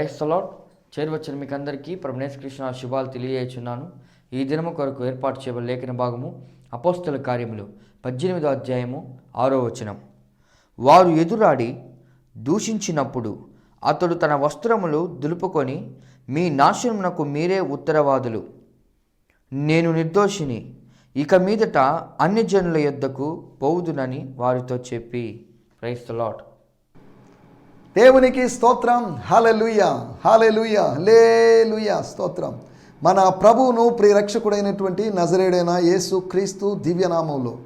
క్రైస్తలాడ్ చేరువచ్చిన మీకు అందరికీ ప్రభనేశ్ కృష్ణ శుభాలు తెలియజేస్తున్నాను ఈ దినము కొరకు ఏర్పాటు చేయబడిన లేఖన భాగము అపోస్తల కార్యములు. పద్దెనిమిదో అధ్యాయము ఆరో వచనం. వారు ఎదురాడి దూషించినప్పుడు అతడు తన వస్త్రములు దులుపుకొని మీ నాశనమునకు మీరే ఉత్తరవాదులు. నేను నిర్దోషిని. ఇక మీదట అన్ని జనుల యొద్దకు పోవుదునని వారితో చెప్పి. క్రైస్తలాడ్ దేవునికి స్తోత్రం. హాలెలుయ హాలెలుయ లేలుయ స్తోత్రం. మన ప్రభువును ప్రియరక్షకుడైనటువంటి నజరేడైన యేసు క్రీస్తు దివ్యనామంలో.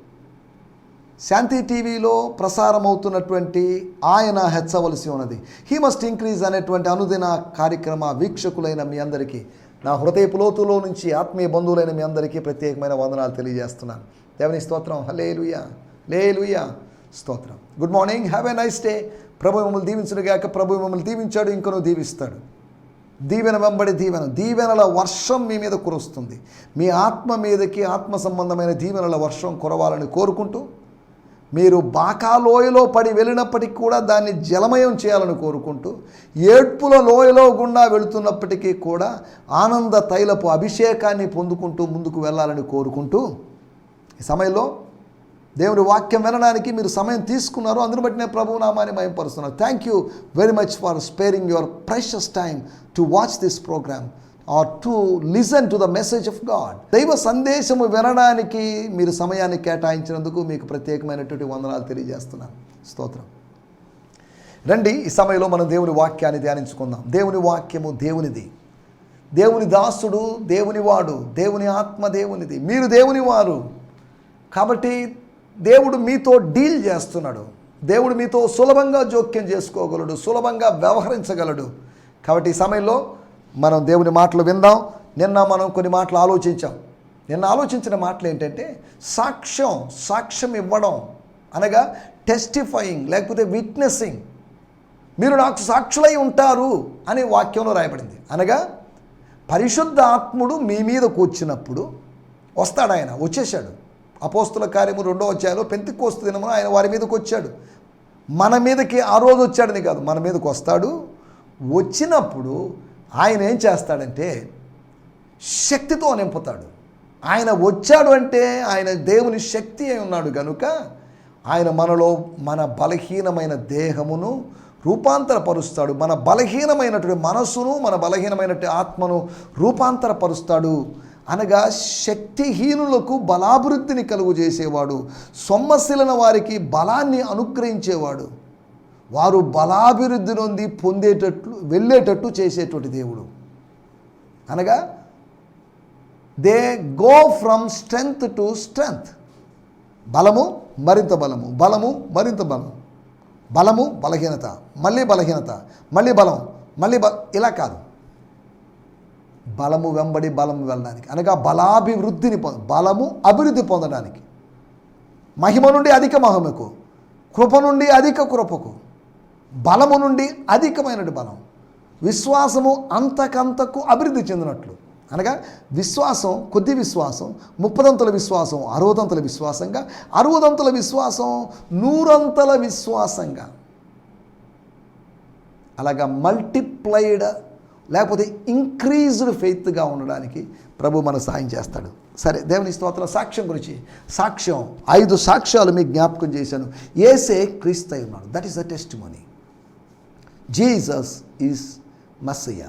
శాంతి టీవీలో ప్రసారమవుతున్నటువంటి ఆయన హెచ్చవలసి ఉన్నది. హీ మస్ట్ ఇంక్రీజ్ అనేటువంటి అనుదిన కార్యక్రమ వీక్షకులైన మీ అందరికీ నా హృదయపు లోతులో నుంచి ఆత్మీయ బంధువులైన మీ అందరికీ ప్రత్యేకమైన వందనాలు తెలియజేస్తున్నాను. దేవుని స్తోత్రం. హలేలుయ లేలుయ స్తోత్రం. Good morning have a nice day ప్రభు మిమ్మల్ని దీవించడుగాక ప్రభు మిమ్మల్ని దీవించాడు. ఇంకను దీవిస్తాడు. దీవెన వెంబడి దీవెన. దీవెనల వర్షం మీ మీద కురుస్తుంది. మీ ఆత్మ మీదకి ఆత్మ సంబంధమైన దీవెనల వర్షం కురవాలని కోరుకుంటూ మీరు బాకా లోయలో పడి వెళ్ళినప్పటికీ కూడా దాన్ని జలమయం చేయాలని కోరుకుంటూ ఏడ్పుల లోయలో గుండా వెళుతున్నప్పటికీ కూడా ఆనంద తైలపు అభిషేకాన్ని పొందుకుంటూ ముందుకు వెళ్ళాలని కోరుకుంటూ ఈ సమయంలో దేవుని వాక్యం వినడానికి మీరు సమయం తీసుకున్నారు. అందుని బట్టి నేను ప్రభు నామాన్ని మయంపరుస్తున్నాను thank you very much for sparing your precious time to watch this program or to listen to the message of God దైవ సందేశము వినడానికి మీరు సమయాన్ని కేటాయించినందుకు మీకు ప్రత్యేకమైనటువంటి వందనాలు తెలియజేస్తున్నాను. స్తోత్రం. రండి ఈ సమయంలో మనం దేవుని వాక్యాన్ని ధ్యానించుకుందాం. దేవుని వాక్యము దేవునిది. దేవుని దాసుడు దేవుని వాడు దేవుని ఆత్మ దేవునిది. మీరు దేవుని వారు కాబట్టి దేవుడు మీతో డీల్ చేస్తున్నాడు. దేవుడు మీతో సులభంగా జోక్యం చేసుకోగలడు సులభంగా వ్యవహరించగలడు. కాబట్టి ఈ సమయంలో మనం దేవుని మాటలు విందాం. నిన్న మనం కొన్ని మాటలు ఆలోచించాం. నిన్న ఆలోచించిన మాటలు ఏంటంటే సాక్ష్యం సాక్ష్యం ఇవ్వడం అనగా టెస్టిఫయింగ్ లేకపోతే విట్నెస్సింగ్ మీరు నాకు సాక్షులై ఉంటారు అనే వాక్యంలో రాయబడింది. అనగా పరిశుద్ధ ఆత్ముడు మీ మీద కూర్చున్నప్పుడు వస్తాడు ఆయన వచ్చేసాడు అపోస్తుల కార్యము రెండో అధ్యాయంలో పెంతికోస్తు దినమున ఆయన వారి మీదకి వచ్చాడు. మన మీదకి ఆ రోజు వచ్చాడని కాదు మన మీదకి వస్తాడు. వచ్చినప్పుడు ఆయన ఏం చేస్తాడంటే శక్తితో నింపుతాడు. ఆయన వచ్చాడు అంటే ఆయన దేవుని శక్తి అయి ఉన్నాడు కనుక ఆయన మనలో మన బలహీనమైన దేహమును రూపాంతరపరుస్తాడు. మన బలహీనమైనటువంటి మనస్సును మన బలహీనమైనటువంటి ఆత్మను రూపాంతరపరుస్తాడు. అనగా శక్తిహీనులకు బలాభివృద్ధిని కలుగు చేసేవాడు సొమ్మశిలన వారికి బలాన్ని అనుగ్రహించేవాడు. వారు బలాభివృద్ధి నొంది పొందేటట్లు వెళ్ళేటట్టు చేసేటువంటి దేవుడు. అనగా they go from strength to strength. బలము మరింత బలము. బలము మరింత బలం బలము బలహీనత. మళ్ళీ బలహీనత. మళ్ళీ బలం. మళ్ళీ బ ఇలా కాదు. బలము వెంబడి బలము వెళ్ళడానికి. అనగా బలాభివృద్ధిని పొంద బలము అభివృద్ధి పొందడానికి. మహిమ నుండి అధిక మహిమకు కృప నుండి అధిక కృపకు. బలము నుండి అధికమైన బలం. విశ్వాసము అంతకంతకు అభివృద్ధి చెందినట్లు. అనగా విశ్వాసం కొద్ది విశ్వాసం ముప్పదంతుల విశ్వాసం అరవదంతుల విశ్వాసంగా అరవదంతుల విశ్వాసం నూరంతల విశ్వాసంగా. అలాగా మల్టిప్లైడ్ లేకపోతే ఇంక్రీజ్డ్ ఫెయిత్గా ఉండడానికి ప్రభు మన సాయం చేస్తాడు. సరే దేవుని స్తోత్రం సాక్ష్యం గురించి. సాక్ష్యం ఐదు సాక్ష్యాలు మీకు జ్ఞాపకం చేశాను. ఏసే క్రీస్తై ఉన్నాడు. That is the testimony Jesus is Messiah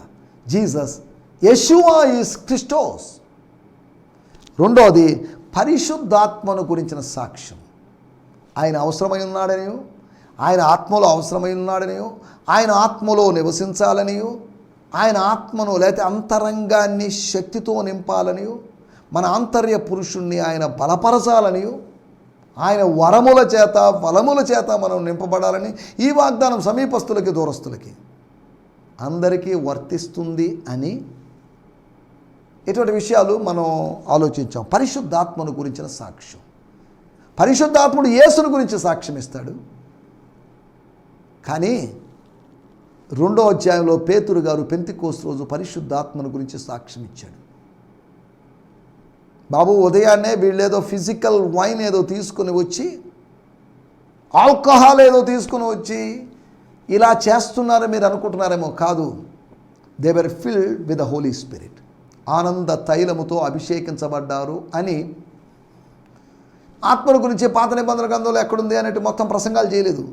Jesus Yeshua is Christos రెండోది పరిశుద్ధాత్మను గురించిన సాక్ష్యం. ఆయన అవసరమై ఉన్నాడనియో ఆయన ఆత్మలో అవసరమై ఉన్నాడనియో ఆయన ఆత్మలో నివసించాలనియో ఆయన ఆత్మను లేకపోతే అంతరంగాన్ని శక్తితో నింపాలనియో మన ఆంతర్య పురుషుణ్ణి ఆయన బలపరచాలనియో ఆయన వరముల చేత బలముల చేత మనం నింపబడాలని ఈ వాగ్దానం సమీపస్తులకి దూరస్తులకి అందరికీ వర్తిస్తుంది అని ఇటువంటి విషయాలు మనం ఆలోచించాం. పరిశుద్ధాత్మను గురించిన సాక్ష్యం. పరిశుద్ధాత్ముడు యేసును గురించి సాక్ష్యం ఇస్తాడు కానీ రెండో అధ్యాయంలో పేతురు గారు పెంతికోస్ రోజు పరిశుద్ధాత్మను గురించి సాక్ష్యం ఇచ్చాడు. బాబు ఉదయాన్నే వీళ్ళేదో ఫిజికల్ వైన్ ఏదో తీసుకుని వచ్చి ఆల్కహాల్ ఏదో తీసుకుని వచ్చి ఇలా చేస్తున్నారని మీరు అనుకుంటున్నారేమో కాదు. They were filled with the holy spirit ఆనంద తైలముతో అభిషేకించబడ్డారు అని ఆత్మల గురించి పాత నిబంధన గ్రంథంలో ఎక్కడుంది అనేటి మొత్తం ప్రసంగాలు చేయలేదు.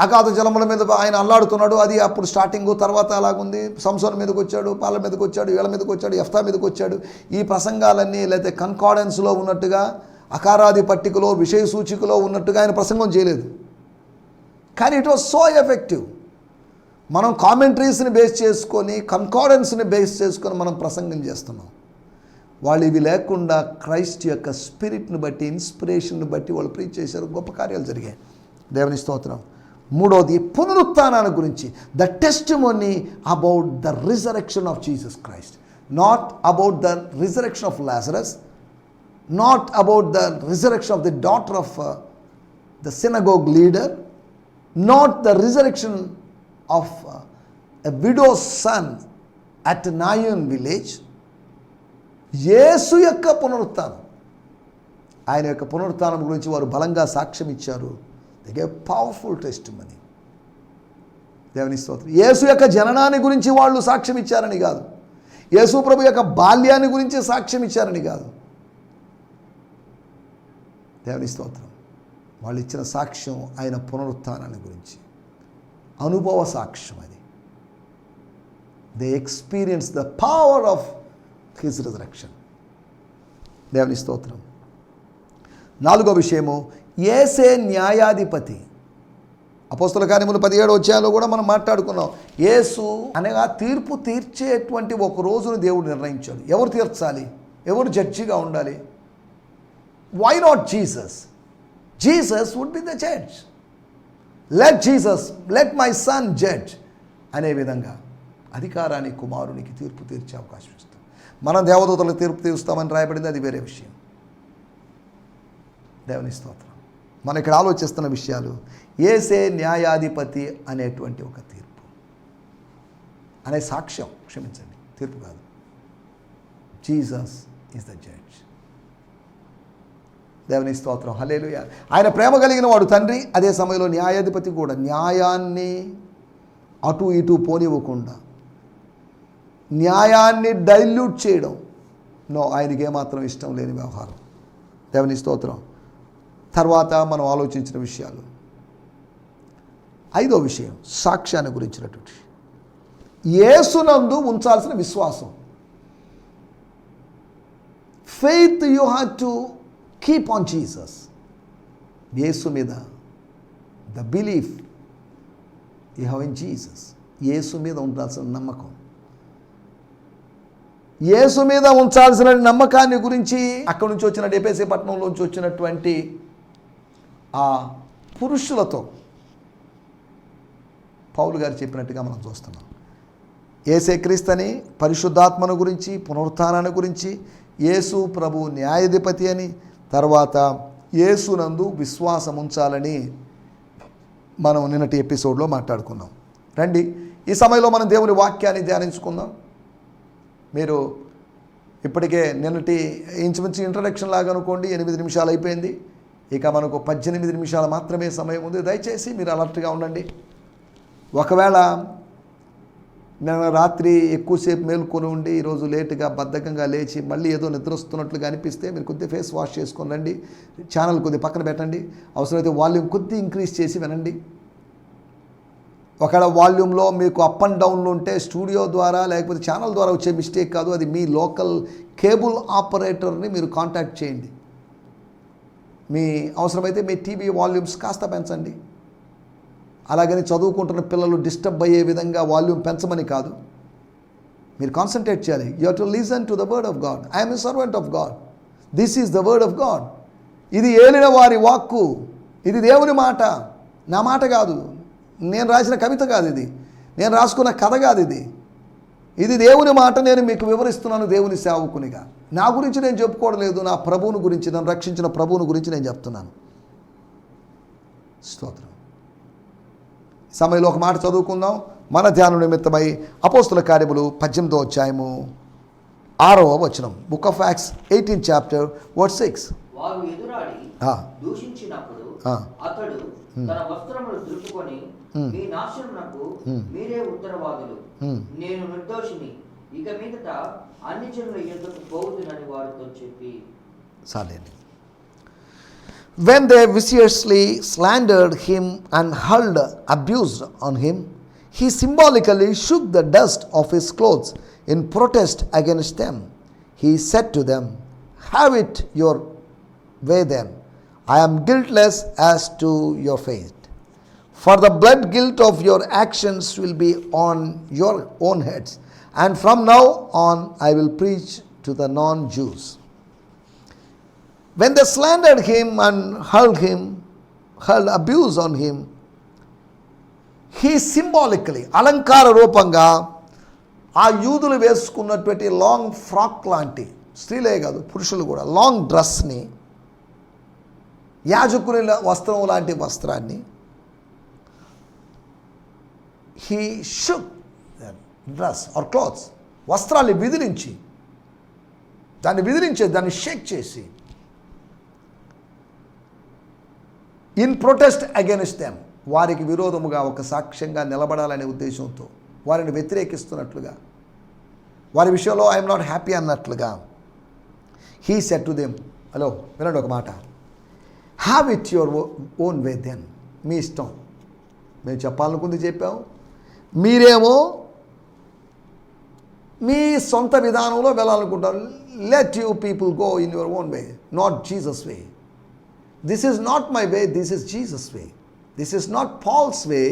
అగాధ జలముల మీద ఆయన అల్లాడుతున్నాడు. అది అప్పుడు స్టార్టింగ్ తర్వాత అలాగుంది సంసోన్ మీదకి వచ్చాడు పాల మీదకి వచ్చాడు వీళ్ళ మీదకి వచ్చాడు ఎఫ్తా మీదకి వచ్చాడు. ఈ ప్రసంగాలన్నీ లేకపోతే కన్కార్డెన్స్లో ఉన్నట్టుగా అకారాది పట్టికలో విషయ సూచికలో ఉన్నట్టుగా ఆయన ప్రసంగం చేయలేదు. కానీ ఇట్ వాజ్ సో ఎఫెక్టివ్ మనం కామెంట్రీస్ని బేస్ చేసుకొని కన్కార్డెన్స్ని బేస్ చేసుకొని మనం ప్రసంగం చేస్తున్నాం. వాళ్ళు ఇవి లేకుండా క్రైస్ట్ యొక్క స్పిరిట్ని బట్టి ఇన్స్పిరేషన్ని బట్టి వాళ్ళు ప్రీచ్ చేశారు. గొప్ప కార్యాలు జరిగాయి. దేవుని స్తోత్రం. మూడోది పునరుత్నాన్ని గురించి. The testimony about the resurrection of Jesus Christ not about the resurrection of Lazarus not about the resurrection of the daughter of the synagogue leader not the resurrection of a widow son at Nain village యేసు యొక్క పునరుత్నం ఆయన యొక్క పునరుత్నం గురించి వారు బలంగా సాక్ష్యం ఇచ్చారు దిగే పవర్ఫుల్ టెస్ట్ మనీ దేవుని స్తోత్రం. యేసు యొక్క జననాన్ని గురించి వాళ్ళు సాక్ష్యం ఇచ్చారని కాదు. యేసు ప్రభు యొక్క బాల్యాన్ని గురించి సాక్ష్యం ఇచ్చారని కాదు. దేవుని స్తోత్రం. వాళ్ళు ఇచ్చిన సాక్ష్యం ఆయన పునరుత్థానాన్ని గురించి. అనుభవ సాక్ష్యం అది. They experience the power of his resurrection దేవుని స్తోత్రం. నాలుగో విషయము ఏసే న్యాయాధిపతి. అపోస్తుల కార్యములు పదిహేడు వచ్చాలో కూడా మనం మాట్లాడుకున్నాం. యేసు అనగా తీర్పు తీర్చేటువంటి ఒక రోజును దేవుడు నిర్ణయించాడు. ఎవరు తీర్చాలి? ఎవరు జడ్జిగా ఉండాలి? Why not Jesus Jesus would be the judge let Jesus let my son judge అనే విధంగా అధికారాన్ని కుమారునికి తీర్పు తీర్చే అవకాశం ఇస్తాం మనం దేవదూతలకు తీర్పు తీరుస్తామని రాయబడింది అది వేరే విషయం. దేవుని స్తోత్రం. మనం ఇక్కడ ఆలోచిస్తున్న విషయాలు ఏసే న్యాయాధిపతి అనేటువంటి ఒక తీర్పు. అనే సాక్ష్యం క్షమించండి తీర్పు కాదు. Jesus is the judge. దేవుని స్తోత్రం హలేలుయ ఆయన ప్రేమ కలిగిన వాడు తండ్రి అదే సమయంలో న్యాయాధిపతి కూడా. న్యాయాన్ని అటు ఇటు పోనివ్వకుండా న్యాయాన్ని డైల్యూట్ చేయడం. నో ఆయనకి ఏమాత్రం ఇష్టం లేని వ్యవహారం. దేవుని స్తోత్రం. తర్వాత మనం ఆలోచించిన విషయాలు. ఐదో విషయం సాక్ష్యాన్ని గురించినటువంటి యేసునందు ఉంచాల్సిన విశ్వాసం. Faith you have to keep on Jesus యేసు మీద the belief you have in Jesus యేసు మీద ఉండాల్సిన నమ్మకం. యేసు మీద ఉంచాల్సిన నమ్మకాన్ని గురించి అక్కడి నుంచి వచ్చిన డెపేసీ పట్టణంలోంచి వచ్చినటువంటి ఆ పురుషులతో పౌలు గారు చెప్పినట్టుగా మనం చూస్తున్నాం. ఏసే క్రీస్తని పరిశుద్ధాత్మను గురించి పునరుత్థానాన్ని గురించి యేసు ప్రభు న్యాయాధిపతి అని తర్వాత యేసునందు విశ్వాసం ఉంచాలని మనం నిన్నటి ఎపిసోడ్లో మాట్లాడుకున్నాం. రండి ఈ సమయంలో మనం దేవుని వాక్యాన్ని ధ్యానించుకుందాం. మీరు ఇప్పటికే నిన్నటి ఇంచుమించు ఇంట్రడక్షన్ లాగా అనుకోండి ఎనిమిది నిమిషాలు అయిపోయింది. ఇక మనకు పద్దెనిమిది నిమిషాలు మాత్రమే సమయం ఉంది. దయచేసి మీరు అలర్ట్గా ఉండండి. ఒకవేళ నేను రాత్రి ఎక్కువసేపు మేల్కొని ఉండి ఈరోజు లేటుగా బద్ధకంగా లేచి మళ్ళీ ఏదో నిద్ర వస్తున్నట్లుగా అనిపిస్తే మీరు కొద్దిగా ఫేస్ వాష్ చేసుకొని రండి. ఛానల్ కొద్దిగా పక్కన పెట్టండి. అవసరమైతే వాల్యూమ్ కొద్ది ఇంక్రీజ్ చేసి వినండి. ఒకవేళ వాల్యూమ్లో మీకు అప్ అండ్ డౌన్లు ఉంటే స్టూడియో ద్వారా లేకపోతే ఛానల్ ద్వారా వచ్చే మిస్టేక్ కాదు. అది మీ లోకల్ కేబుల్ ఆపరేటర్ని మీరు కాంటాక్ట్ చేయండి. మీ అవసరమైతే మీ టీవీ వాల్యూమ్స్ కాస్త పెంచండి. అలాగని చదువుకుంటున్న పిల్లలు డిస్టర్బ్ అయ్యే విధంగా వాల్యూమ్ పెంచమని కాదు. మీరు కాన్సన్ట్రేట్ చేయాలి. You to listen to the word of God I'm a servant of God this is the word of God ఇది ఏలిన వారి వాక్కు. ఇది దేవుని మాట. నా మాట కాదు. నేను రాసిన కవిత కాదు ఇది. నేను రాసుకున్న కథ కాదు ఇది. ఇది దేవుని మాట నేను మీకు వివరిస్తున్నాను దేవుని సేవకునిగా. నా గురించి నేను చెప్పుకోవడం లేదు నా ప్రభువుని గురించి నన్ను రక్షించిన ప్రభువుని గురించి నేను చెప్తున్నాను. స్తోత్రం. సమయంలో ఒక మాట చదువుకుందాం. మన ధ్యానం నిమిత్తమై అపోస్తుల కార్యములు పద్దెనిమిదో అధ్యాయము ఆరవ వచనం. Book of Acts eighteen chapter word six. అతడు తన వస్త్రములు దులుపుకొని మీ నాశనమునకు మీరే ఉత్తరవాదులు. నేను నిర్దోషిని ఇక మీదట అన్ని జనుల యుద్ధకు పోవుదునని వారితో చెప్పి చాలండి When they viciously slandered him and hurled abuse on him, he symbolically shook the dust of his clothes in protest against them. He said to them, Have it your way then. I am guiltless as to your fate. For the blood guilt of your actions will be on your own heads and from now on I will preach to the non Jews when the slandered him and hurled him hurled abuse on him he symbolically అలంకార రూపంగా ఆ యూదులు వేసుకున్నటువంటి long frock లాంటి స్త్రీలే కాదు పురుషులు కూడా లాంగ్ డ్రెస్ని యాజకుని వస్త్రం లాంటి వస్త్రాన్ని he shook dress or clothes వస్త్రాన్ని విదిలించి దాన్ని విదిలించే దాన్ని షేక్ చేసి ఇన్ ప్రొటెస్ట్ అగెనిస్ట్ దెమ్ వారికి విరోధముగా ఒక సాక్ష్యంగా నిలబడాలనే ఉద్దేశంతో వారిని వ్యతిరేకిస్తున్నట్లుగా వారి విషయంలో ఐఎమ్ నాట్ హ్యాపీ అన్నట్లుగా he said to them hello వినండి ఒక మాట. Have it your own way then మీ ఇష్టం. మేము చెప్పాలనుకుంది చెప్పాం. మీరేమో మీ సొంత విధానంలో వెళ్ళాలనుకుంటారు. Let you people go in your own way not Jesus way this is not my way this is Jesus way this is not Paul's way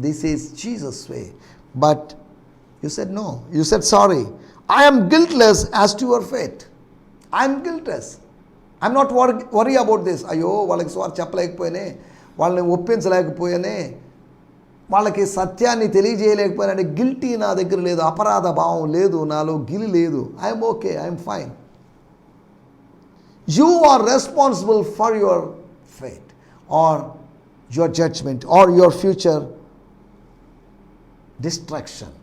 this is Jesus way but you said no you said sorry I'm guiltless as to your fate I'm guiltless I'm not were worry about this అయ్యో వాళ్ళకి sir చెప్పలేకపోయానే వాళ్ళని ఒప్పించలేకపోయానే వాళ్ళకి సత్యాన్ని తెలియజేయలేకపోయినా guilty నా దగ్గర లేదు అపరాధ భావం లేదు నాలో గిలి లేదు. I'm okay I'm fine you are responsible for your fate or your judgment or your future destruction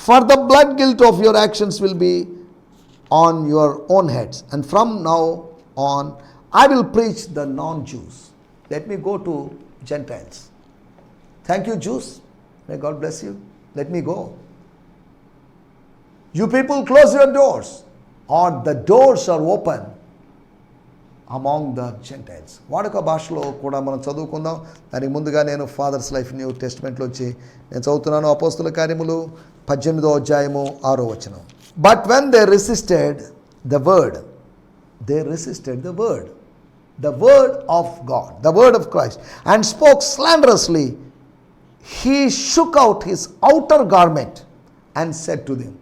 for the blood guilt of your actions will be on your own heads and from now on I will preach the non Jews let me go to gentiles thank you Jews may God bless you let me go you people close your doors or the doors are open among the gentiles వాడుక భాషలో కూడా మనం చదువుకుందాం. దానికి ముందుగా నేను fathers life new టెస్ట్మెంట్లో వచ్చి నేను చదువుతున్నాను. అపోస్తుల కార్యములు పద్దెనిమిదో అధ్యాయము ఆరో వచనం. But when they resisted the word they resisted the word the word of God the word of Christ and spoke slanderously he shook out his outer garment and said to them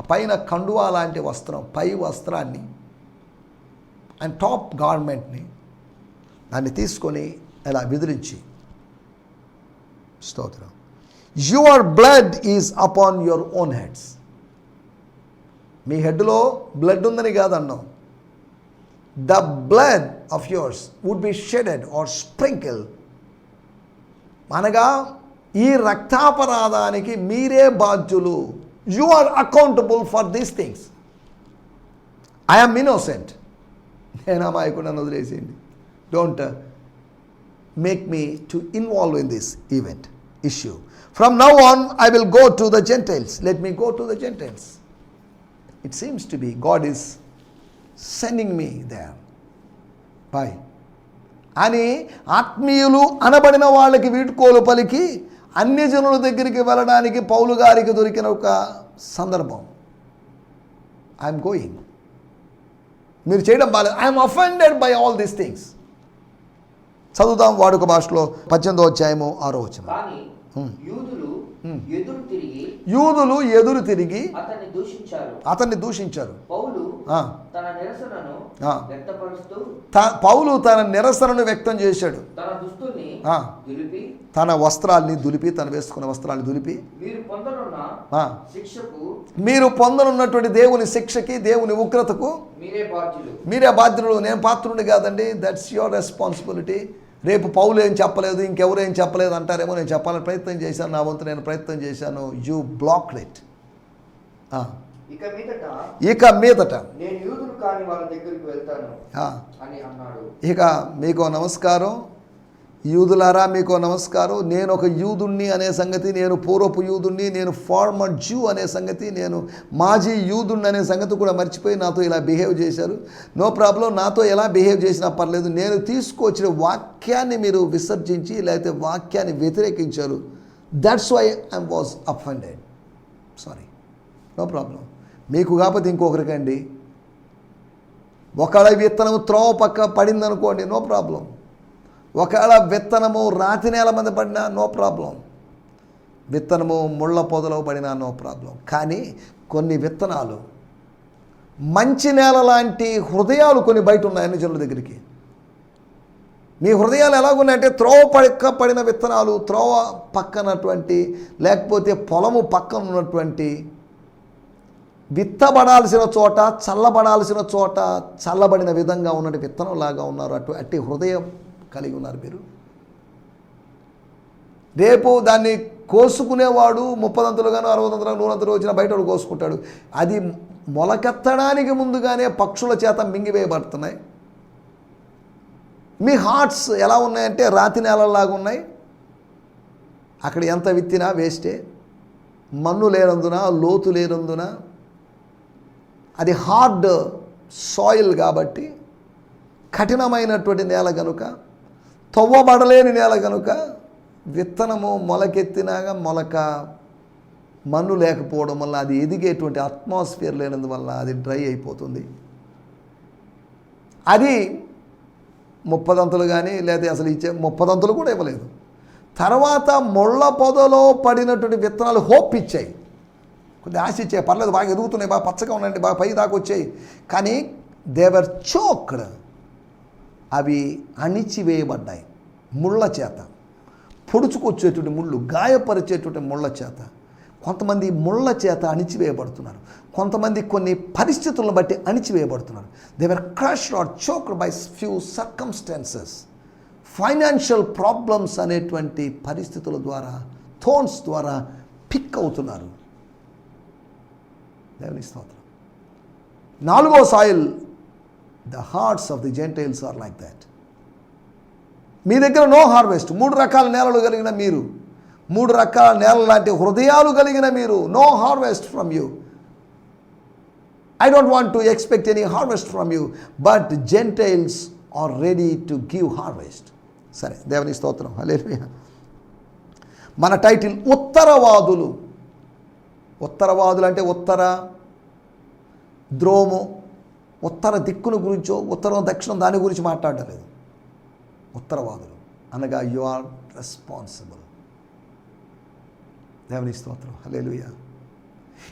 ఆ పైన కండువా లాంటి వస్త్రం పై వస్త్రాన్ని and top గార్మెంట్ని దాన్ని తీసుకొని ఇలా విదిరించి స్తోత్రం. Your blood is upon your own heads మీ హెడ్లో బ్లడ్ ఉందని కాదన్నాం. The blood of yours would be shedded or sprinkle అనగా ఈ రక్తాపరాధానికి మీరే బాధ్యులు. You are accountable for these things I'm innocent నేను అమాయకుండా వదిలేసేయండి. Don't make me to involve in this event issue from now on I will go to the gentiles let me go to the gentiles it seems to be God is sending me thereby అని ఆత్మీయులు అనబడిన వాళ్ళకి వీడ్కోలు పలికి అన్యజనుల దగ్గరికి వెళ్ళడానికి పౌలు గారికి దొరికిన ఒక సందర్భం. ఐఎమ్ గోయింగ్ మీరు చేయడం బాగాలేదు I'm offended by all these things చదువుదాం వాడుక భాషలో పద్దెనిమిదో అధ్యాయము ఆరో వచ్చిన యూదులు ఎదురు తిరిగి యూదులు ఎదురు తిరిగి అతన్ని దూషించారు. అతన్ని దూషించారు. పౌలు. తన నిరసనను. వ్యక్తపరుస్తూ పౌలు తన నిరసనను వ్యక్తం చేశాడు. తన దుస్తుల్ని. దులిపి తన వస్త్రాల్ని దులిపి తను వేసుకున్న వస్త్రాన్ని దులిపి. మీరు పొందనున్న శిక్షకు మీరు పొందనున్నటువంటి దేవుని శిక్షకి దేవుని ఉగ్రతకు మీరే బాధ్యులు. మీరే బాధ్యులు. నేను పాత్రుడిని కాదండి. దట్స్ యువర్ రెస్పాన్సిబిలిటీ రేపు పౌలు ఏం చెప్పలేదు ఇంకెవరు ఏం చెప్పలేదు అంటారేమో నేను చెప్పాలని ప్రయత్నం చేశాను నా వంతు నేను ప్రయత్నం చేశాను. యూ బ్లాక్ ఇట్ ఇక మీదట ఇక మీదట. నేను యూదులు కాని వాళ్ళ దగ్గరికి వెళ్తాను ఆ, అని అన్నాడు. ఇక మీకు నమస్కారం. యూదులారా మీకు నమస్కారం. నేను ఒక యూదుణ్ణి అనే సంగతి నేను పూర్వపు యూదుణ్ణి నేను ఫార్మర్ జ్యూ అనే సంగతి నేను మాజీ యూదుణ్ణి అనే సంగతి కూడా మర్చిపోయి నాతో ఇలా బిహేవ్ చేశారు. నో ప్రాబ్లం నాతో ఎలా బిహేవ్ చేసినా పర్లేదు. నేను తీసుకొచ్చిన వాక్యాన్ని మీరు విసర్జించి లేకపోతే వాక్యాన్ని వ్యతిరేకించారు. That's why I was offended sorry no problem. మీకు కాకపోతే ఇంకొకరికండి. ఒకళ్ళ విత్తనం త్రోవ పక్క పడిందనుకోండి నో ప్రాబ్లం. ఒకవేళ విత్తనము రాతి నేల మీద పడినా నో ప్రాబ్లం విత్తనము ముళ్ళ పొదలో పడినా నో ప్రాబ్లం కానీ కొన్ని విత్తనాలు మంచి నేల లాంటి హృదయాలు కొన్ని బయట ఉన్నాయని జనుల దగ్గరికి. మీ హృదయాలు ఎలాగున్నాయంటే త్రోవ పక్క పడిన విత్తనాలు త్రోవ పక్కనటువంటి లేకపోతే పొలము పక్కన ఉన్నటువంటి విత్తబడాల్సిన చోట చల్లబడాల్సిన చోట చల్లబడిన విధంగా ఉన్నటి విత్తనం లాగా ఉన్నారు. అటు అట్టి హృదయం కలిగి ఉన్నారు మీరు. రేపు దాన్ని కోసుకునేవాడు ముప్పదంతులుగాను అరవదంతులు నూనంతలు వచ్చిన బయట కోసుకుంటాడు. అది మొలకెత్తడానికి ముందుగానే పక్షుల చేత మింగివేయబడుతున్నాయి. మీ హార్ట్స్ ఎలా ఉన్నాయంటే రాతి నేలలాగా ఉన్నాయి. అక్కడ ఎంత విత్తినా వేస్టే. మన్ను లేనందున లోతు లేనందున. అది హార్డ్ సాయిల్ కాబట్టి కఠినమైనటువంటి నేల కనుక తవ్వబడలేని నేల కనుక విత్తనము మొలకెత్తినాక మొలక మన్ను లేకపోవడం వల్ల అది ఎదిగేటువంటి అట్మాస్ఫియర్ లేనందువల్ల అది డ్రై అయిపోతుంది. అది ముప్పదంతులు కానీ లేదా అసలు ఇచ్చే ముప్పదంతులు కూడా ఇవ్వలేదు. తర్వాత ముళ్ళ పొదలో పడినటువంటి విత్తనాలు హోప్ ఇచ్చాయి కొద్ది ఆశ ఇచ్చాయి. పర్లేదు బాగా ఎదుగుతున్నాయి బాగా పచ్చగా ఉన్నాయండి బాగా పై దాకా వచ్చాయి కానీ దేవర్ చోక్డ్ అవి అణిచివేయబడ్డాయి. ముళ్ళ చేత. పొడుచుకొచ్చేటువంటి ముళ్ళు గాయపరిచేటువంటి ముళ్ళ చేత. కొంతమంది ముళ్ళ చేత అణిచివేయబడుతున్నారు. కొంతమంది కొన్ని పరిస్థితులను బట్టి అణిచివేయబడుతున్నారు. They're crush or choked by few circumstances financial problems అనేటువంటి పరిస్థితుల ద్వారా థోన్స్ ద్వారా పిక్ అవుతున్నారు. దేవుని స్తోత్రం. నాలుగో soil the hearts of the gentiles are like that మీ దగ్గర నో హార్వెస్ట్ మూడు రకాల నేలలు కలిగిన మీరు. మూడు రకాల నేల లాంటి హృదయాలు కలిగిన మీరు. No harvest from you I don't want to expect any harvest from you but gentiles are ready to give harvest సరే దేవుని స్తోత్రం. హలే మన టైటిల్ ఉత్తరవాదులు. ఉత్తరవాదులు అంటే ఉత్తర ద్రోము ఉత్తర దిక్కును గురించో ఉత్తరం దక్షిణం దాని గురించి మాట్లాడడం లేదు ఉత్తరవాదులు. అనగా యు ఆర్ రెస్పాన్సిబుల్ దేవుని స్తోత్రం. హలేలుయ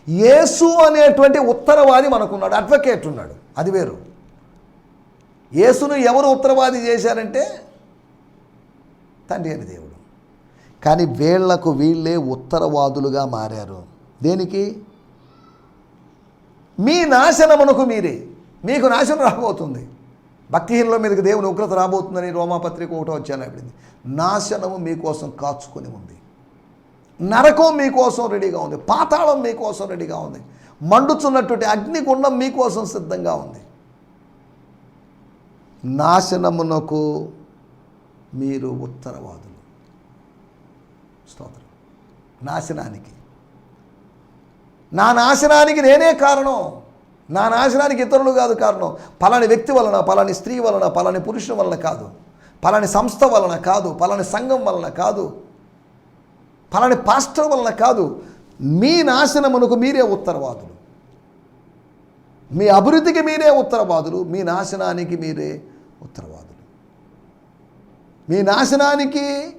యేసు అనేటువంటి ఉత్తరవాది మనకున్నాడు. అడ్వకేట్ ఉన్నాడు. అది వేరు. యేసును ఎవరు ఉత్తరవాది చేశారంటే తండ్రి అని దేవుడు. కానీ వీళ్ళకు వీళ్ళే ఉత్తరవాదులుగా మారారు. దేనికి? మీ నాశనమునకు మీరే. మీకు నాశనం రాబోతుంది. భక్తిహీనుల మీదకి దేవుని ఉగ్రత రాబోతుందని రోమాపత్రిక ఒకటో వచ్చాను అయిపోయింది నాశనము మీకోసం కాచుకొని ఉంది. నరకం మీకోసం రెడీగా ఉంది. పాతాళం మీకోసం రెడీగా ఉంది. మండుచున్నటువంటి అగ్నిగుండం మీకోసం సిద్ధంగా ఉంది. నాశనమునకు మీరు ఉత్తరవాదులు. స్తోత్రం. నాశనానికి. నా నాశనానికి నేనే కారణం. నా నాశనానికి ఇతరులు కాదు కారణం. పలాని వ్యక్తి వలన పలాని స్త్రీ వలన పలాని పురుషుని వలన కాదు. పలాని సంస్థ వలన కాదు పలాని సంఘం వలన కాదు. పలాని పాస్టర్ వలన కాదు. మీ నాశనమునకు మీరే ఉత్తరవాదులు. మీ అభివృద్ధికి మీరే ఉత్తరవాదులు. మీ నాశనానికి మీరే ఉత్తరవాదులు. మీ నాశనానికి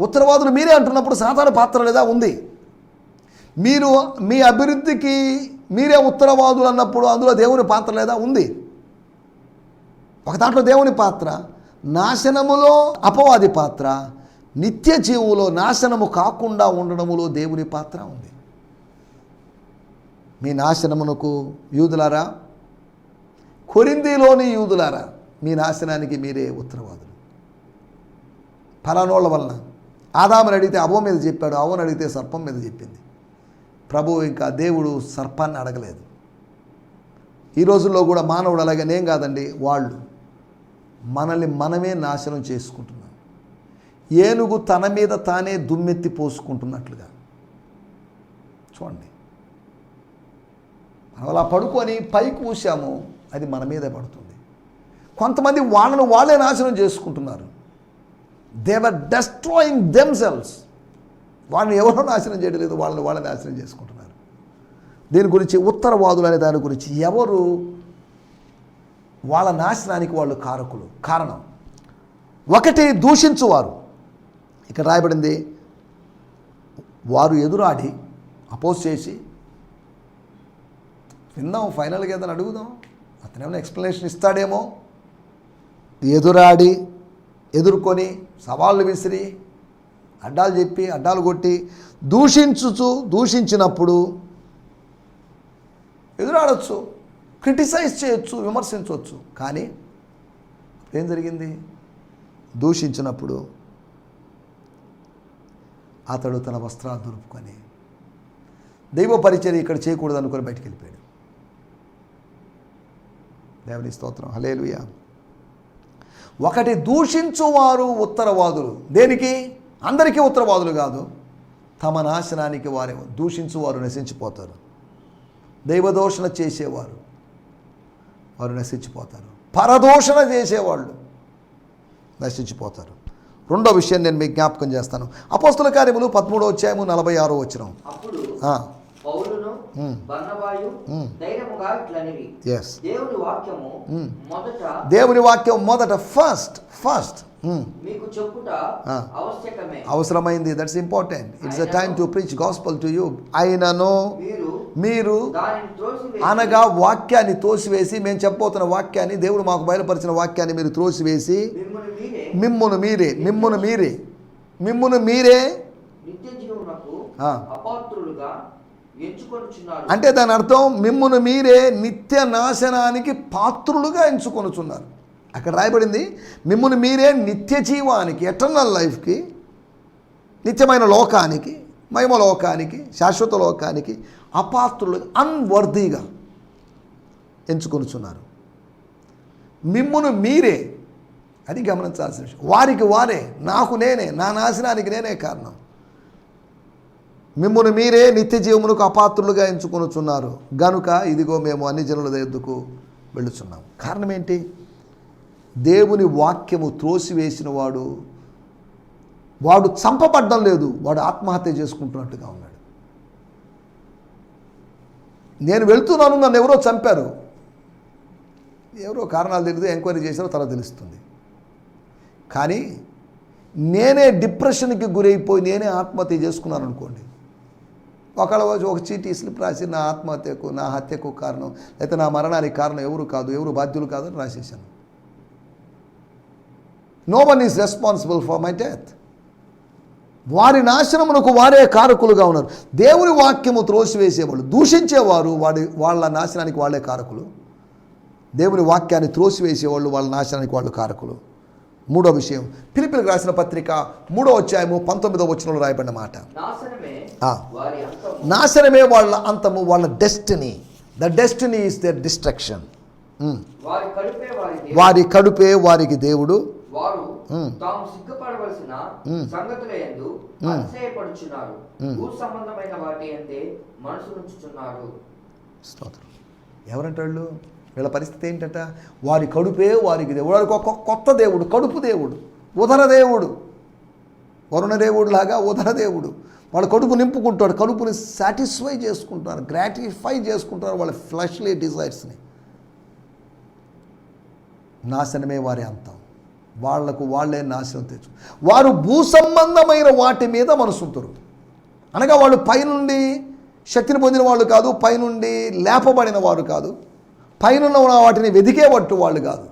ఉత్తరవాదులు మీరే అంటున్నప్పుడు సాధారణ పాత్ర లేదా? ఉంది. మీరు మీ అభివృద్ధికి మీరే ఉత్తరవాదులు అన్నప్పుడు అందులో దేవుని పాత్ర లేదా? ఉంది. ఒక దాంట్లో దేవుని పాత్ర నాశనములో అపవాది పాత్ర నిత్య జీవులో నాశనము కాకుండా ఉండడములో దేవుని పాత్ర ఉంది. మీ నాశనమునకు యూదులారా? కొరిందీలోని యూదులారా మీ నాశనానికి మీరే ఉత్తరవాదులు. ఫలానోళ్ళ వలన. ఆదాముని అడిగితే అవో మీద చెప్పాడు అవోని అడిగితే సర్పం మీద చెప్పింది. ప్రభు ఇంకా దేవుడు సర్పాన్ని అడగలేదు. ఈ రోజుల్లో కూడా మానవుడు అలాగే నేను కాదండి వాళ్ళు మనల్ని మనమే నాశనం చేసుకుంటున్నాం ఏనుగు తన మీద తానే దుమ్మెత్తి పోసుకుంటున్నట్లుగా. చూడండి. మనం అలా పడుకొని పైకి ఊసాము అది మన మీదే పడుతుంది. కొంతమంది వాళ్ళను వాళ్ళే నాశనం చేసుకుంటున్నారు. దేవర్ డెస్ట్రాయింగ్ దెమ్సెల్స్ వాళ్ళని ఎవరో నాశనం చేయడం లేదు వాళ్ళని వాళ్ళని నాశనం చేసుకుంటున్నారు. దీని గురించి ఉత్తరవాదులు అనే దాని గురించి ఎవరు? వాళ్ళ నాశనానికి వాళ్ళు కారకులు. కారణం ఒకటి దూషించువారు. ఇక్కడ రాయబడింది వారు ఎదురాడి అపోజ్ చేసి విందాం ఫైనల్గా ఏదైనా అడుగుదాం. అతను ఏమైనా ఎక్స్ప్లెనేషన్ ఇస్తాడేమో? ఎదురాడి ఎదుర్కొని సవాళ్ళు విసిరి అడ్డాలు చెప్పి అడ్డాలు కొట్టి దూషించుచు దూషించినప్పుడు ఎదురాడచ్చు క్రిటిసైజ్ చేయొచ్చు విమర్శించవచ్చు కానీ ఏం జరిగింది? దూషించినప్పుడు అతడు తన వస్త్రాలు దులుపుకొని దైవ పరిచయం ఇక్కడ చేయకూడదు అనుకొని బయటికి వెళ్ళిపోయాడు దేవుని స్తోత్రం. హలేలుయా ఒకటి దూషించువారు ఉత్తరవాదులు. దేనికి? అందరికీ ఉత్తరవాదులు కాదు. తమ నాశనానికి వారే దూషించువారు నశించిపోతారు. దైవదోషణ చేసేవారు వారు నశించిపోతారు. పరదోషణ చేసేవాళ్ళు నశించిపోతారు. రెండో విషయం నేను మీకు జ్ఞాపకం చేస్తాను. అపోస్తుల కార్యములు పదమూడో అధ్యాయము నలభై ఆరో వచ్చిన దేవుని వాక్యం మొదట ఫస్ట్ ఫస్ట్ మీకు చెప్పుట ఆ. ఆవశ్యకమే. అవసరమైంది. That's important it's a time to preach gospel to you అయినను మీరు అనగా వాక్యాన్ని తోసివేసి మేము చెప్పబోతున్న వాక్యాన్ని దేవుడు మాకు బయలుపరిచిన వాక్యాన్ని మీరు త్రోసివేసి మిమ్మును మీరే మిమ్మును మీరే మిమ్మును మీరే ఎంచుకొనుచున్నారు. అంటే దాని అర్థం మిమ్మును మీరే నిత్య నాశనానికి పాత్రులుగా ఎంచుకొనుచున్నారు. అక్కడ రాయబడింది మిమ్మల్ని మీరే నిత్య జీవానికి ఎటర్నల్ లైఫ్కి నిత్యమైన లోకానికి మహిమ లోకానికి శాశ్వత లోకానికి అపాత్రులు అన్వర్దీగా ఎంచుకొనుచున్నారు. మిమ్మును మీరే అది గమనించాల్సిన విషయం. వారికి వారే నాకు నేనే నా నాశనానికి నేనే కారణం. మిమ్మును మీరే నిత్య జీవమునకు అపాత్రులుగా ఎంచుకొనుచున్నారు. గనుక ఇదిగో మేము అన్ని జనుల ఎద్దుకు వెళ్ళుచున్నాం. కారణం ఏంటి? దేవుని వాక్యము త్రోసివేసిన వాడు వాడు చంపబడ్డం లేదు వాడు ఆత్మహత్య చేసుకుంటున్నట్టుగా ఉన్నాడు. నేను వెళ్తున్నాను నన్ను ఎవరో చంపారు. ఎవరో కారణాలు తెలియదు ఎంక్వైరీ చేసినా తర్వాత తెలుస్తుంది. కానీ నేనే డిప్రెషన్కి గురైపోయి నేనే ఆత్మహత్య చేసుకున్నాను అనుకోండి. ఒకళ్ళ ఒక చీటీ స్లిప్ రాసి నా ఆత్మహత్యకు నా హత్యకు కారణం లేకపోతే నా మరణానికి కారణం ఎవరు కాదు ఎవరు బాధ్యులు కాదు అని రాసేసాను no one is responsible for my death వారి నాశనమునకు వారే కారకులుగా ఉన్నారు. దేవుని వాక్యము త్రోసివేసేవాళ్ళు దూషించేవారు వాడి వాళ్ళ నాశనానికి వాళ్ళే కారకులు. దేవుని వాక్యాన్ని త్రోసివేసేవాళ్ళు వాళ్ళ నాశనానికి వాళ్ళు కారకులు. మూడో విషయం పిలిపిలకు రాసిన పత్రిక మూడో అధ్యాయము పంతొమ్మిదో వచనంలో రాయబడిన మాట. నాశనమే వాళ్ళ అంతము వాళ్ళ destiny the destiny is their destruction. వారి కడుపే వారికి దేవుడు వారు. తాము సిగ్గుపడవలసిన. సంగతుల యందు అతిశయపడుచున్నారు భూ సంబంధమైన వాటి మనసు ఉంచుచున్నారు. స్తోత్రం. ఎవరంటాళ్ళు? వీళ్ళ పరిస్థితి ఏంటంట? వారి కడుపే వారికి దేవుడు. వారికి ఒక కొత్త దేవుడు కడుపు దేవుడు ఉదర దేవుడు. వరుణ దేవుడు లాగా ఉదర దేవుడు. వాళ్ళ కడుపు నింపుకుంటాడు కడుపుని సాటిస్ఫై చేసుకుంటున్నారు గ్రాటిఫై చేసుకుంటున్నారు వాళ్ళ ఫ్లష్లీ డిజైర్స్ని. నాశనమే వారి అంతం. వాళ్ళకు వాళ్ళే నాశనం తెచ్చు. వారు భూ సంబంధమైన వాటి మీద మనసుంటారు. అనగా వాళ్ళు పైనుండి శక్తిని పొందిన వాళ్ళు కాదు పైనుండి లేపబడిన వారు కాదు పైనున్న వాటిని వెదికేవట్టు వాళ్ళు కాదు.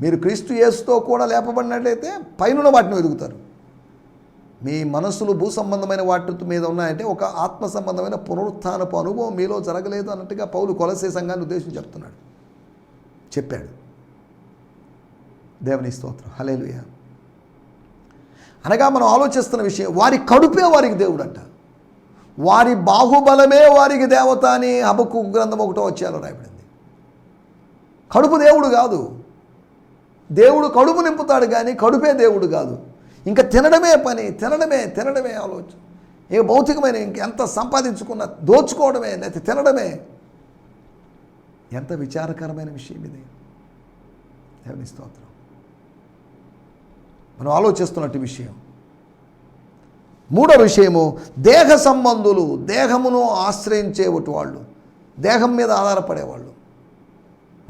మీరు క్రీస్తు యేసుతో కూడా లేపబడినట్లయితే పైనున్న వాటిని వెతుకుతారు మీ మనస్సులు భూ సంబంధమైన వాటి మీద ఉన్నాయంటే ఒక ఆత్మ సంబంధమైన పునరుత్నపు అనుభవం మీలో జరగలేదు అన్నట్టుగా పౌలు కొలసే సంఘాన్ని ఉద్దేశించి చెప్తున్నాడు. చెప్పాడు. దేవుని స్తోత్రం. హలేలుయ అనగా మనం ఆలోచిస్తున్న విషయం వారి కడుపే వారికి దేవుడు అంట వారి బాహుబలమే వారికి దేవత అని హబకు గ్రంథం ఒకటో వచ్చేయాలో రాయబడింది. కడుపు దేవుడు కాదు. దేవుడు కడుపు నింపుతాడు కానీ కడుపే దేవుడు కాదు. ఇంకా తినడమే పని తినడమే తినడమే ఆలోచన ఇక భౌతికమైన ఇంకెంత సంపాదించుకున్న దోచుకోవడమే లేకపోతే తినడమే. ఎంత విచారకరమైన విషయం ఇది. దేవుని స్తోత్రం. మనం ఆలోచిస్తున్నట్టు విషయం. మూడో విషయము దేహ సంబంధులు దేహమును ఆశ్రయించేవటి వాళ్ళు. దేహం మీద ఆధారపడేవాళ్ళు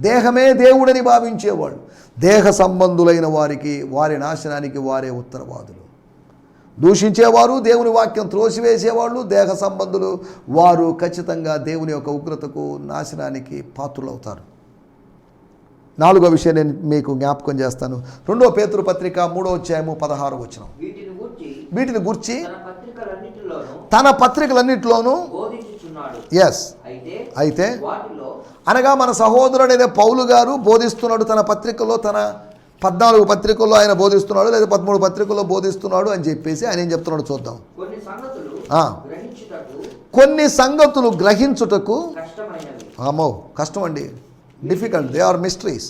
దేహమే దేవుడని భావించేవాళ్ళు దేహ సంబంధులైన వారికి వారి నాశనానికి వారే ఉత్తరవాదులు. దూషించేవారు దేవుని వాక్యం త్రోసివేసేవాళ్ళు. దేహ సంబంధులు వారు ఖచ్చితంగా దేవుని యొక్క ఉగ్రతకు నాశనానికి పాత్రులవుతారు. నాలుగో విషయం నేను మీకు జ్ఞాపకం చేస్తాను. రెండో పేతృ పత్రిక మూడో అధ్యాయము పదహారు వచనం. వీటిని గూర్చి తన పత్రికలన్నిటిలోనూ ఎస్ అయితే అనగా మన సహోదరుడైన పౌలు గారు బోధిస్తున్నాడు తన పత్రికలో తన పద్నాలుగు పత్రికల్లో ఆయన బోధిస్తున్నాడు లేదా పదమూడు పత్రికల్లో బోధిస్తున్నాడు అని చెప్పేసి ఆయన ఏం చెప్తున్నాడు చూద్దాం. కొన్ని సంగతులు. గ్రహించుటకు అమ్మో కష్టం అండి డిఫికల్ట్ దే ఆర్ మిస్టరీస్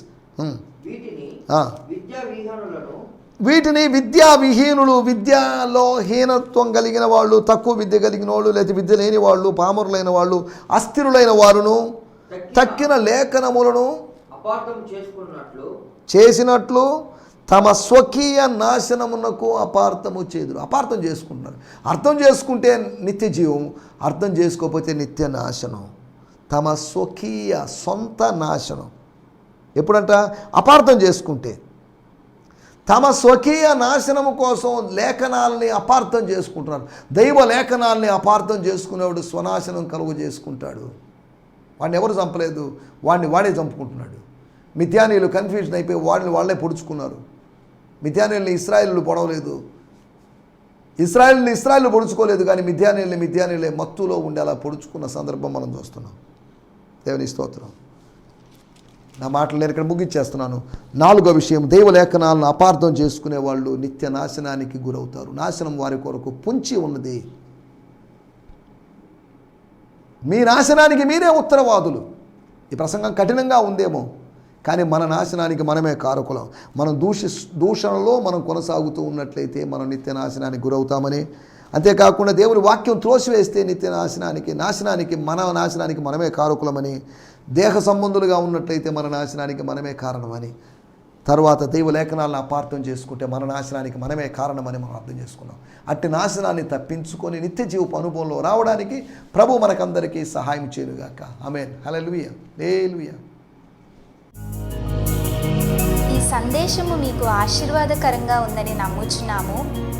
వీటిని. విద్యా విహీనులు విద్యలో హీనత్వం కలిగిన వాళ్ళు తక్కువ విద్య కలిగిన వాళ్ళు లేదా విద్య లేని వాళ్ళు పామరులైన వాళ్ళు అస్థిరులైన వారును తక్కిన లేఖనములను చేసినట్లు తమ స్వకీయ నాశనమునకు అపార్థము చేదురు. అపార్థం చేసుకుంటున్నారు. అర్థం చేసుకుంటే నిత్య జీవం అర్థం చేసుకోకపోతే నిత్య నాశనం. తమ స్వకీయ సొంత నాశనం. ఎప్పుడంట? అపార్థం చేసుకుంటే. తమ స్వకీయ నాశనము కోసం లేఖనాలని అపార్థం చేసుకుంటున్నారు దైవ లేఖనాలని అపార్థం చేసుకునేవాడు స్వనాశనం కలుగు చేసుకుంటాడు. వాడిని ఎవరు చంపలేదు? వాడిని వాడే చంపుకుంటున్నాడు. మిథ్యానీయులు కన్ఫ్యూజన్ అయిపోయి వాడిని వాళ్ళే పొడుచుకున్నారు. మిథ్యానీయుల్ని ఇస్రాయిల్ని పొడవలేదు. ఇస్రాయిల్ని ఇస్రాయిల్ పొడుచుకోలేదు కానీ మిథ్యానీయుల్ని మిథ్యానీయులే మత్తులో ఉండేలా పొడుచుకున్న సందర్భం మనం చూస్తున్నాం. దేవుని స్తోత్రం. నా మాటలు నేను ఇక్కడ ముగించేస్తున్నాను. నాలుగో విషయం దైవ లేఖనాలను అపార్థం చేసుకునే వాళ్ళు నిత్య నాశనానికి గురవుతారు. నాశనం వారి కొరకు పుంచి ఉన్నది. మీ నాశనానికి మీరే ఉత్తరవాదులు. ఈ ప్రసంగం కఠినంగా ఉందేమో కానీ మన నాశనానికి మనమే కారకులం. మనం దూషి దూషణలో మనం కొనసాగుతూ ఉన్నట్లయితే మనం నిత్య నాశనానికి గురవుతామని అంతేకాకుండా దేవుని వాక్యం త్రోసివేస్తే నిత్య నాశనానికి నాశనానికి మన నాశనానికి మనమే కారకులమని దేహ సంబంధులుగా ఉన్నట్లయితే మన నాశనానికి మనమే కారణమని తర్వాత దైవ లేఖనాలను అపార్థం చేసుకుంటే మన నాశనానికి మనమే కారణమని మనం అర్థం చేసుకున్నాం. అట్టి నాశనాన్ని తప్పించుకొని నిత్య జీవపు అనుభవంలో రావడానికి ప్రభు మనకందరికీ సహాయం చేయనుగాక. ఆమెన్. హలలుయ లేలుయ ఈ సందేశము మీకు ఆశీర్వాదకరంగా ఉందని నమ్ముచున్నాము.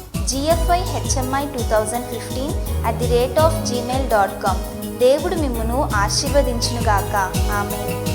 GFI HMI two thousand fifteen at the rate of Gmail dot com దేవుడు మిమ్మును ఆశీర్వదించునుగాక. ఆమె